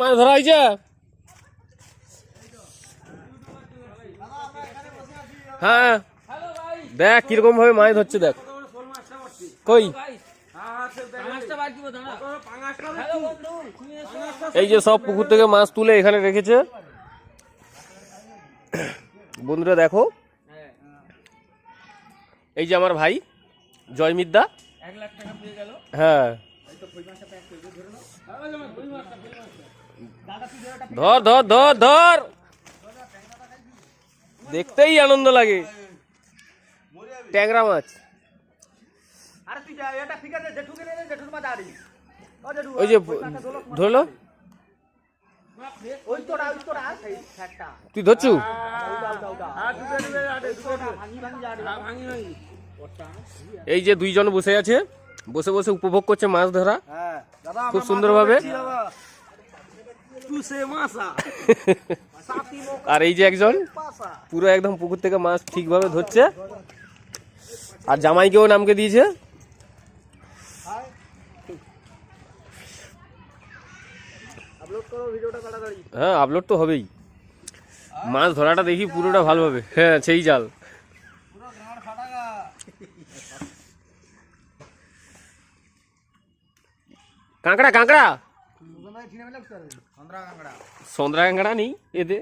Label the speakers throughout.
Speaker 1: মাছ ধরা হয়েছে? হ্যাঁ। দেখ কীরকম ভাবে মাছ ধরছে, দেখ। কই? এই যে সব পুকুর থেকে মাছ তুলে এখানে রেখেছে। বন্ধুরা, দেখো। এই যে আমার ভাই জয় জয়মিদ্দা হ্যাঁ। ধর ধর ধর ধর। দেখতেই আনন্দ লাগে। ট্যাংরা মাছ। ওই যে ধরলো তুই ধরছু। এই যে দুইজন বসে আছে বসে বসে উপভোগ করছে মাছ ধরা।
Speaker 2: হ্যাঁ দাদা
Speaker 1: খুব সুন্দরভাবে। আর এই যে একজন পুরো একদম পুকুর থেকে মাছ ঠিকভাবে ধরছে। আর জামাইকেও নামকে দিয়েছে। হ্যাঁ আপলোড তো হবেই। মাছ ধরাটা দেখি পুরোটা ভালোভাবে। হ্যাঁ সেই জাল। কাঁকড়া কাঁকড়া! সন্দ্রা কাঁকড়া নেই এতে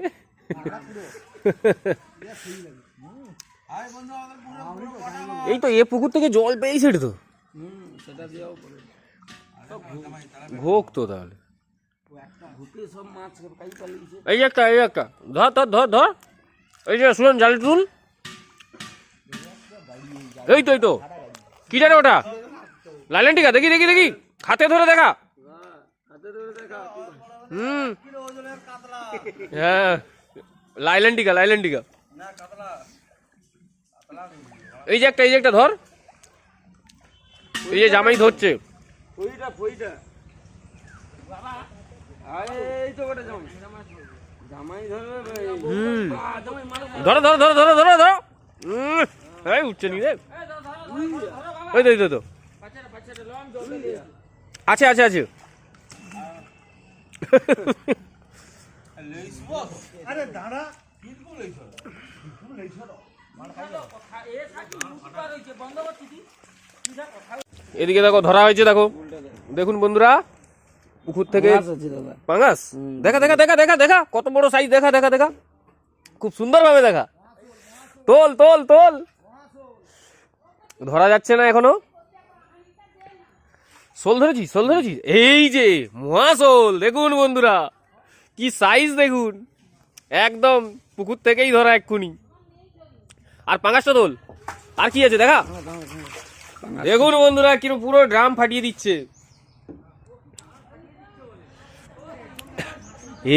Speaker 1: এই তো এ পুকুর থেকে জল পেয়েছে তো।
Speaker 2: হুম সেটা দিয়েও পড়ে
Speaker 1: ঘোক তো তাহলে। এই একটা এই একটা। ধর ধর ধর ধর। এই যে শুনুন জাল তুল। এই তো এই তো। কি জানে ওটা? লাইলেন টিকা দেখি দেখি দেখি। হাতে ধরে দেখা।
Speaker 2: হাতে ধরে দেখা।
Speaker 1: হুম হ্যাঁ এই যে একটা এই যে একটা ধর এই যে জামাই ধরছে ধরো ধরো ধরো ধরো ধরো ধরো উম, এই উঠছে নি রে ওই তো, তো আছে আছে আছে
Speaker 2: আরে দাঁড়া
Speaker 1: এদিকে দেখো ধরা হয়েছে দেখো। দেখুন বন্ধুরা পুকুর থেকে পাঙ্গাস দেখা দেখা দেখা দেখা দেখা। কত বড় সাইজ দেখা দেখা দেখা। খুব সুন্দর ভাবে দেখা। তোল তোল তোল। ধরা যাচ্ছে না এখনও। শোল ধরেছি শোল ধরেছি এই যে মহাশোল দেখুন বন্ধুরা, কি সাইজ দেখুন। একদম পুকুর থেকেই ধরা এক্ষুনি। আর পাঙ্গাসটা তোল, আর কি আছে দেখা? দেখুন বন্ধুরা, কিরম পুরো ড্রাম ফাটিয়ে দিচ্ছে।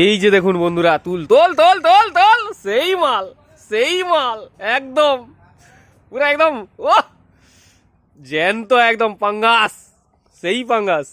Speaker 1: এই যে দেখুন বন্ধুরা, তুল, তোল তোল তোল তোল, সেই মাল সেই মাল, একদম। পুরো একদম ও জ্যান্ত একদম পাঙ্গাস সেই পাঙ্গাস